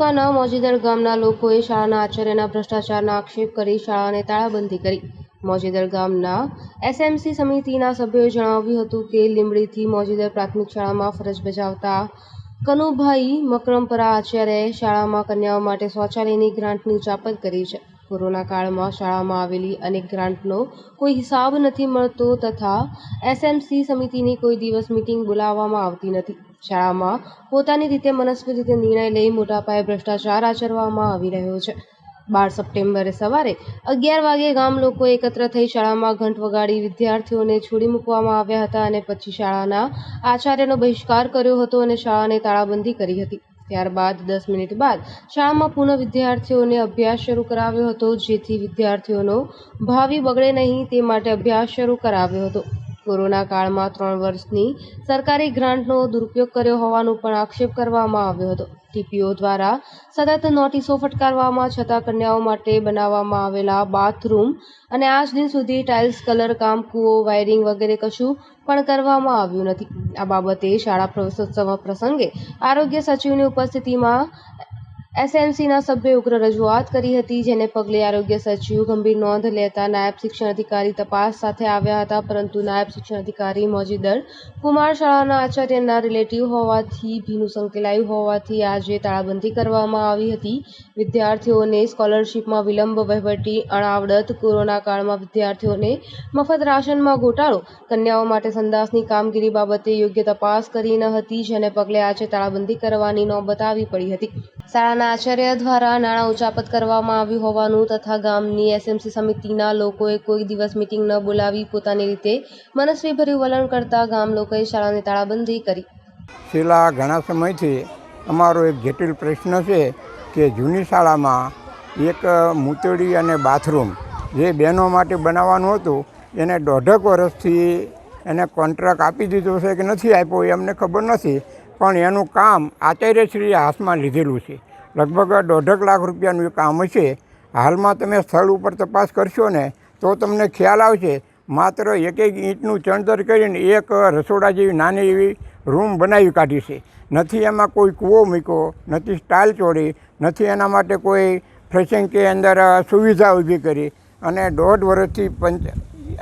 તાલુકાના મોજીદર ગામના લોકોએ શાળાના આચાર્યના ભ્રષ્ટાચારના આક્ષેપ કરી શાળાને તાળાબંધી કરી. મોજીદર ગામના એસએમસી સમિતિના સભ્યોએ જણાવ્યું હતું કે, લીંબડીથી મોજીદર પ્રાથમિક શાળામાં ફરજ બજાવતા કનુભાઈ મકરમપરા આચાર્યએ શાળામાં કન્યાઓ માટે શૌચાલયની ગ્રાન્ટની ચાપત કરી છે. કોરોના કાળમાં શાળામાં આવેલી અનેક ગ્રાન્ટનો કોઈ હિસાબ નથી મળતો તથા એસએમસી સમિતિની કોઈ દિવસ મિટિંગ બોલાવવામાં આવતી નથી. શાળામાં પોતાની રીતે મનસ્વી રીતે નિર્ણય લઈ મોટા પાયે ભ્રષ્ટાચાર આચરવામાં આવી રહ્યો છે. બાર સપ્ટેમ્બરે સવારે અગિયાર વાગે ગામ લોકો એકત્ર થઈ શાળામાં ઘંટ વગાડી વિદ્યાર્થીઓને છોડી મૂકવામાં આવ્યા હતા અને પછી શાળાના આચાર્યનો બહિષ્કાર કર્યો હતો અને શાળાને તાળાબંધી કરી હતી. ત્યારબાદ દસ મિનિટ બાદ શાળામાં પુનઃ વિદ્યાર્થીઓને અભ્યાસ શરૂ કરાવ્યો હતો, જેથી વિદ્યાર્થીઓનો ભાવિ બગડે નહીં તે માટે અભ્યાસ શરૂ કરાવ્યો હતો. કોરોના કાળમાં ત્રણ વર્ષની સરકારી ગ્રાન્ટનો દુરુપયોગ કર્યો હોવાનો પણ આક્ષેપ કરવામાં આવ્યો હતો. ટીપીઓ દ્વારા સતત નોટિસો ફટકારવામાં, છતાં કન્યાઓ માટે બનાવવામાં આવેલા બાથરૂમ અને આજ દિન સુધી ટાઇલ્સ, કલર કામ, કૂવો, વાયરિંગ વગેરે કશું પણ કરવામાં આવ્યું નથી. આ બાબતે શાળા પ્રવેશોત્સવ પ્રસંગે આરોગ્ય સચિવની ઉપસ્થિતિમાં એસએમસીના સભ્યોએ ઉગ્ર રજૂઆત કરી હતી, જેને પગલે આરોગ્ય સચિવ ગંભીર નોંધ લેતા નાયબ શિક્ષણ અધિકારી તપાસ સાથે આવ્યા હતા, પરંતુ નાયબ શિક્ષણ અધિકારી મોજીદર કુમાર શાળાના આચાર્યના રિલેટિવ હોવાથી ભીનું સંકેલાયું હોવાથી આજે તાળાબંધી કરવામાં આવી હતી. વિદ્યાર્થીઓને સ્કોલરશીપમાં વિલંબ વહીવટી અણાવડત કોરોના કાળમાં વિદ્યાર્થીઓને મફત રાશનમાં ગોટાળો, કન્યાઓ માટે સંદાસની કામગીરી બાબતે યોગ્ય તપાસ કરી ન હતી, જેને પગલે આજે તાળાબંધી કરવાની નોબત આવી પડી હતી. શાળાના આચાર્ય દ્વારા નાણાં ઉચાપત કરવામાં આવ્યું હોવાનું તથા ગામની એસએમસી સમિતિના લોકોએ કોઈ દિવસ મિટિંગ ન બોલાવી પોતાની રીતે મનસ્વીભર્યું વલણ કરતા ગામ લોકોએ શાળાની તાળાબંધી કરી. છેલ્લા ઘણા સમયથી અમારો એક જટિલ પ્રશ્ન છે કે જૂની શાળામાં એક મૂતળી અને બાથરૂમ જે બહેનો માટે બનાવવાનું હતું, એને દોઢક વર્ષથી એને કોન્ટ્રાક્ટ આપી દીધો છે કે નથી આપ્યો એ અમને ખબર નથી, પણ એનું કામ આચાર્યશ્રીએ હાથમાં લીધેલું છે. લગભગ દોઢક લાખ રૂપિયાનું એ કામ હશે. હાલમાં તમે સ્થળ ઉપર તપાસ કરશો ને, તો તમને ખ્યાલ આવશે. માત્ર એક એક ઈંટનું ચણતર કરીને એક રસોડા જેવી નાની એવી રૂમ બનાવી કાઢી છે. નથી એમાં કોઈ કૂવો મૂક્યો, નથી સ્ટાઇલ ચોડી નથી એના માટે કોઈ ફ્રેશિંગ કે અંદર સુવિધા ઊભી કરી. અને દોઢ વર્ષથી પંચ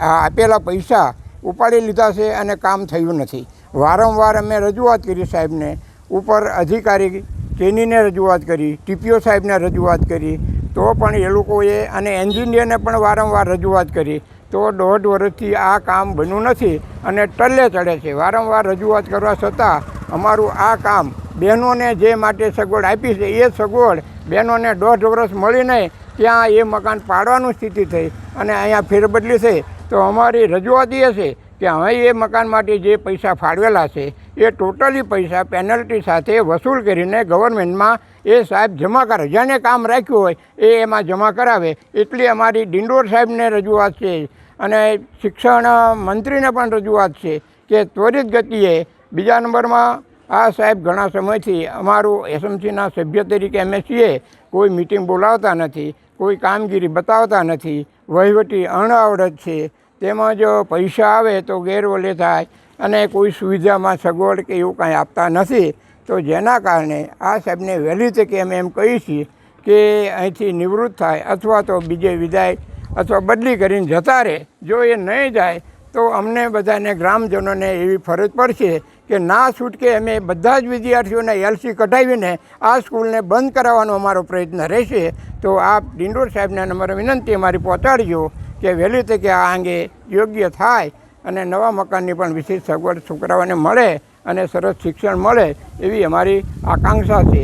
આપેલા પૈસા ઉપાડી લીધા છે અને કામ થયું નથી. વારંવાર અમે રજૂઆત કરી સાહેબને, ઉપર અધિકારી કેનીને રજૂઆત કરી, ટીપીઓ સાહેબને રજૂઆત કરી, તો પણ એ લોકોએ અને એન્જિનિયરને પણ વારંવાર રજૂઆત કરી. તો દોઢ વર્ષથી આ કામ બન્યું નથી અને ટલ્લે ચડે છે. વારંવાર રજૂઆત કરવા છતાં અમારું આ કામ બહેનોને જે માટે સગવડ આપી છે, એ સગવડ બહેનોને દોઢ વર્ષ મળી નહીં, ત્યાં એ મકાન પાડવાનું સ્થિતિ થઈ અને અહીંયા ફેરબદલી થઈ. તો અમારી રજૂઆત એ છે કે હવે એ મકાન માટે જે પૈસા ફાળવેલા છે એ ટોટલી પૈસા પેનલ્ટી સાથે વસૂલ કરીને ગવર્મેન્ટમાં એ સાહેબ જમા કરે જેને કામ રાખ્યું હોય એ એમાં જમા કરાવે. એટલી અમારી ડિંડોર સાહેબને રજૂઆત છે. અને શિક્ષણ મંત્રીને પણ રજૂઆત છે કે ત્વરિત ગતિએ બીજા નંબરમાં આ સાહેબ ઘણા સમયથી અમારું એસએમસીના સભ્ય તરીકે અમે છીએ કોઈ મિટિંગ બોલાવતા નથી, કોઈ કામગીરી બતાવતા નથી. વહીવટી અણઆવડત છે. તેમજ પૈસા આવે તો ગેરવલે થાય. અને કોઈ સુવિધામાં સગવડ કે એવું કાંઈ આપતા નથી, તો જેના કારણે આ સાહેબને વહેલી તકે અમે એમ કહીએ છીએ કે અહીંથી નિવૃત્ત થાય અથવા તો બીજે વિદાય અથવા બદલી કરીને જતા રહે. જો એ નહીં જાય, તો અમને બધાને ગ્રામજનોને એવી ફરજ પડશે કે ના છૂટકે અમે બધા જ વિદ્યાર્થીઓને એલસી કઢાવીને આ સ્કૂલને બંધ કરાવવાનો અમારો પ્રયત્ન રહેશે. તો આપ ડિંડોર સાહેબને અમારે વિનંતી, અમારી પહોંચાડજો કે વહેલી તકે આ અંગે યોગ્ય થાય. અને નવા મકાનની પણ વિશેષ સગવડ છોકરાઓને મળે અને સરસ શિક્ષણ મળે એવી અમારી આકાંક્ષા છે.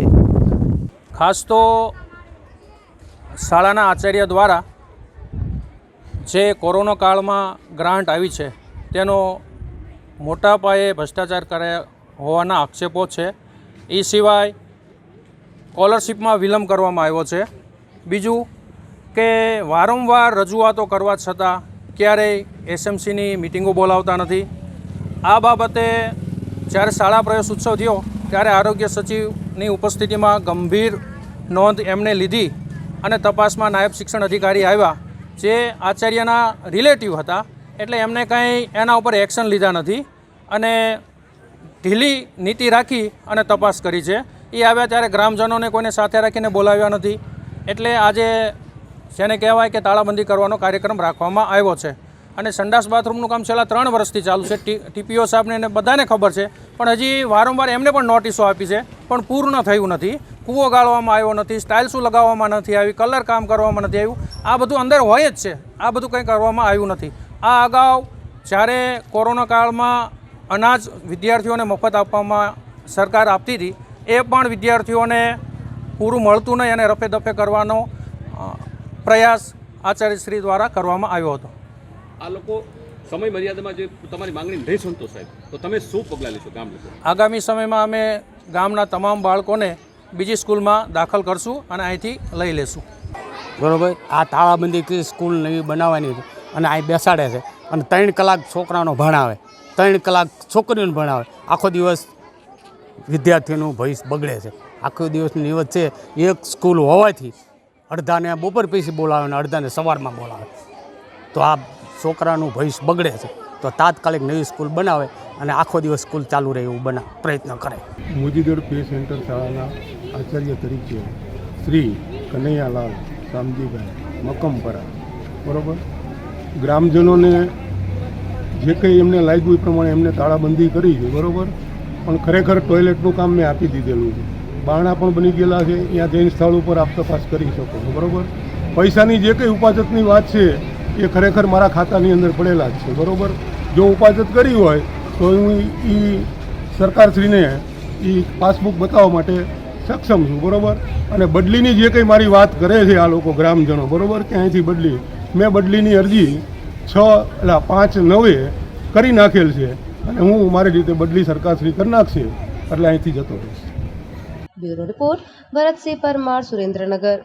ખાસ તો શાળાના આચાર્ય દ્વારા જે કોરોના કાળમાં ગ્રાન્ટ આવી છે, તેનો મોટા પાયે ભ્રષ્ટાચાર કર્યા હોવાના આક્ષેપો છે. એ સિવાય સ્કોલરશીપમાં વિલંબ કરવામાં આવ્યો છે. બીજું કે વારંવાર રજૂઆતો કરવા છતાં ક્યારેય એસએમસીની મિટિંગો બોલાવતા નથી. આ બાબતે જ્યારે શાળા પ્રવેશ ઉત્સવ થયો, ત્યારે આરોગ્ય સચિવની ઉપસ્થિતિમાં ગંભીર નોંધ એમણે લીધી અને તપાસમાં નાયબ શિક્ષણ અધિકારી આવ્યા, જે આચાર્યના રિલેટિવ હતા. એટલે એમને કંઈ એના ઉપર એક્શન લીધા નથી અને ઢીલી નીતિ રાખી અને તપાસ કરી છે. એ આવ્યા ત્યારે ગ્રામજનોને કોઈને સાથે રાખીને બોલાવ્યા નથી. એટલે આજે જેને કહેવાય કે તાળાબંધી કરવાનો કાર્યક્રમ રાખવામાં આવ્યો છે. અને સંડાસ બાથરૂમનું કામ છેલ્લા ત્રણ વર્ષથી ચાલુ છે. ટીપીઓ સાહેબને એને બધાને ખબર છે. પણ હજી વારંવાર એમને પણ નોટિસો આપી છે. પણ પૂર્ણ થયું નથી. કૂવો ગાળવામાં આવ્યો નથી. સ્ટાઇલ્સું લગાવવામાં નથી આવી? કલર કામ કરવામાં નથી આવ્યું. આ બધું અંદર હોય જ છે. આ બધું કંઈ કરવામાં આવ્યું નથી. આ અગાઉ જ્યારે કોરોના કાળમાં અનાજ વિદ્યાર્થીઓને મફત આપવામાં સરકાર આપતી હતી, એ પણ વિદ્યાર્થીઓને પૂરું મળતું નહીં અને રફે દફે કરવાનો પ્રયાસ આચાર્યશ્રી દ્વારા કરવામાં આવ્યો હતો. આ લોકો સમય મર્યાદામાં જે તમારી માંગણી નહીં સંતોષાય તો તમે શું પગલાં લેશો ગામ લોકો? આગામી સમયમાં અમે ગામના તમામ બાળકોને બીજી સ્કૂલમાં દાખલ કરશું અને અહીંથી લઈ લેશું. બરોબર? આ તાળાબંધી સ્કૂલ નવી બનાવવાની છે અને અહીં બેસાડે છે. અને ત્રણ કલાક છોકરાનો ભણાવે ત્રણ કલાક છોકરીઓને ભણાવે. આખો દિવસ વિદ્યાર્થીઓનું ભવિષ્ય બગડે છે. આખો દિવસની નિવત છે એક સ્કૂલ હોવાથી અડધાને બપોર પછી બોલાવે અને અડધાને સવારમાં બોલાવે. તો આ છોકરાનું ભવિષ્ય બગડે છે. તો તાત્કાલિક નવી સ્કૂલ બનાવે અને આખો દિવસ સ્કૂલ ચાલુ રહે એવું બના પ્રયત્ન કરે. મોજીગઢ પે સેન્ટર શાળાના આચાર્ય તરીકે શ્રી કનૈયાલાલ રામજીભાઈ મકમપરા. બરાબર? ગ્રામજનોને જે કંઈ એમને લાગ્યું એ પ્રમાણે એમને તાળાબંધી કરી છે. બરાબર? પણ ખરેખર ટોયલેટનું કામ મેં આપી દીધેલું છે. બારણા પણ બની ગયેલા છે. ત્યાં જઈને સ્થળ ઉપર આપ તપાસ કરી શકો છો, બરાબર? પૈસાની જે કંઈ ઉપાજતની વાત છે, એ ખરેખર મારા ખાતાની અંદર પડેલા જ છે, બરાબર? જો ઉપાજત કરી હોય, તો હું એ સરકારશ્રીને એ પાસબુક બતાવવા માટે સક્ષમ છું, બરાબર? અને બદલીની જે કંઈ મારી વાત કરે છે આ લોકો ગ્રામજનો, બરાબર? કે અહીંથી બદલી. મેં બદલીની અરજી છ એટલે પાંચ, નવે કરી નાખેલ છે. અને હું મારી રીતે બદલી સરકારશ્રી કરી નાખશે, એટલે અહીંથી જતો રહીશ. ब्यूरो रिपोर्ट भरत से परमार सुरेंद्र नगर